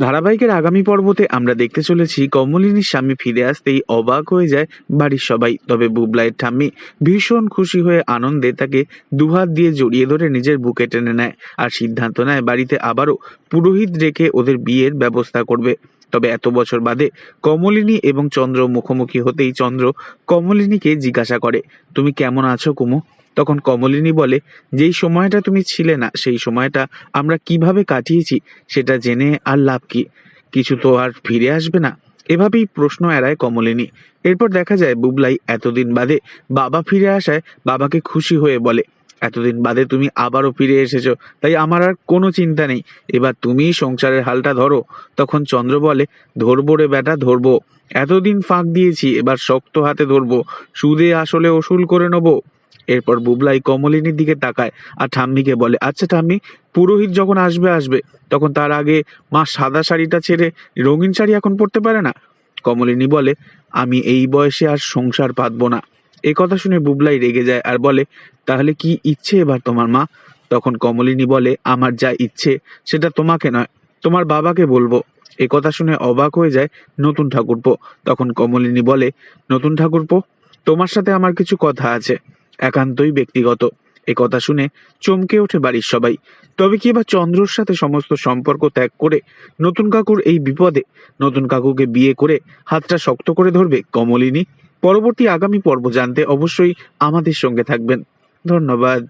ধারাবাহিকের আগামী পর্বতে আমরা দেখতে চলেছি কমলিনীর স্বামী ফিরে আসতেই অবাক হয়ে যায় বাড়ির সবাই। তবে বুবলাইয়ের ঠাম্মি ভীষণ খুশি হয়ে আনন্দে তাকে দুহাত দিয়ে জড়িয়ে ধরে নিজের বুকে টেনে নেয় আর সিদ্ধান্ত নেয় বাড়িতে আবারও পুরোহিত রেখে ওদের বিয়ের ব্যবস্থা করবে। তবে এত বছর বাদে কমলিনী এবং চন্দ্র মুখোমুখি হতেই চন্দ্র কমলিনীকে জিজ্ঞাসা করে, তুমি কেমন আছো কুমু? তখন কমলিনী বলে, যেই সময়টা তুমি ছিলে না, সেই সময়টা আমরা কীভাবে কাটিয়েছি সেটা জেনে আর লাভ কি? কিছু তো আর ফিরে আসবে না? এভাবেই প্রশ্ন এড়ায় কমলিনী। এরপর দেখা যায়, বুবলাই এতদিন বাদে বাবা ফিরে আসায় বাবাকে খুশি হয়ে বলে এতদিন বাদে তুমি আবারও ফিরে এসেছ। তাই আমার আর কোনো চিন্তা নেই। এবার তুমিই সংসারের হালটা ধরো। তখন চন্দ্র বলে, ধরবো রে বেটা, ধরবো। এতদিন ফাঁক দিয়েছি, এবার শক্ত হাতে ধরবো। সুদে আসলে ওসুল করে নেব। এরপর বুবলাই কমলিনীর দিকে তাকায় আর ঠাম্মিকে বলে আচ্ছা ঠাম্মি, পুরোহিত যখন আসবে আসবে। তখন তার আগে মা সাদা শাড়িটা ছেড়ে রঙিন শাড়ি এখন পরতে পারে না? কমলিনী বলে, আমি এই বয়সে আর সংসার পাতবো না। এ কথা শুনে বুবলাই রেগে যায় আর বলে, তাহলে কি ইচ্ছে এবার তোমার মা? তখন কমলিনী বলে, আমার যা ইচ্ছে, সেটা তোমাকে নয়, তোমার বাবাকে বলব। এ কথা শুনে অবাক হয়ে যায় নতুন ঠাকুরপো। তখন কমলিনী বলে, নতুন ঠাকুরপো, তোমার সাথে আমার কিছু কথা আছে, একান্তই ব্যক্তিগত। এ কথা শুনে চমকে ওঠে বাড়ির সবাই। তবে কি এবার চন্দ্রর সাথে সমস্ত সম্পর্ক ত্যাগ করে নতুন কাকুর এই বিপদে, নতুন কাকুকে বিয়ে করে হাতটা শক্ত করে ধরবে কমলিনী? পরবর্তী আগামী পর্ব জানতে অবশ্যই আমাদের সঙ্গে থাকবেন। ধন্যবাদ।